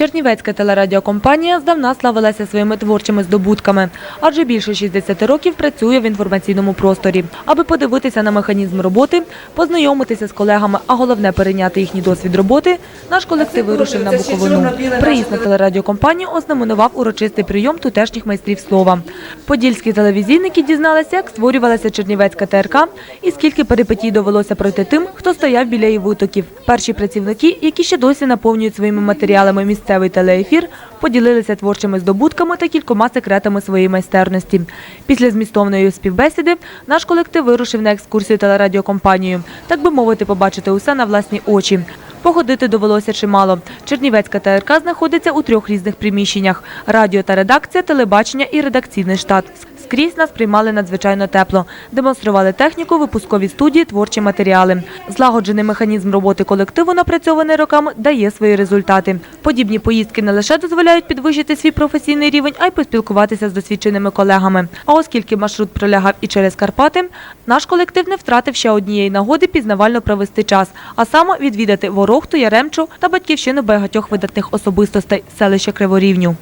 Чернівецька телерадіокомпанія здавна славилася своїми творчими здобутками, адже більше 60 років працює в інформаційному просторі. Аби подивитися на механізм роботи, познайомитися з колегами, а головне перейняти їхній досвід роботи, наш колектив вирушив на Буковину. Приїзд на телерадіокомпанію ознаменував урочистий прийом тутешніх майстрів слова. Подільські телевізійники дізналися, як створювалася Чернівецька ТРК і скільки перипетій довелося пройти тим, хто стояв біля її витоків. Перші працівники, які ще досі наповнюють своїми матеріалами місцевий телеефір, поділилися творчими здобутками та кількома секретами своєї майстерності. Після змістовної співбесіди наш колектив вирушив на екскурсію телерадіокомпанію, так би мовити, побачити усе на власні очі. Походити довелося чимало. Чернівецька ТРК знаходиться у трьох різних приміщеннях: радіо та редакція, телебачення і редакційний штат. Скрізь нас приймали надзвичайно тепло, демонстрували техніку, випускові студії, творчі матеріали. Злагоджений механізм роботи колективу, напрацьований роками, дає свої результати. Подібні поїздки не лише дозволяють підвищити свій професійний рівень, а й поспілкуватися з досвідченими колегами. А оскільки маршрут пролягав і через Карпати, наш колектив не втратив ще однієї нагоди пізнавально провести час, а саме відвідати Ворохту, Яремчу та батьківщину багатьох видатних особистостей селища Криворівню.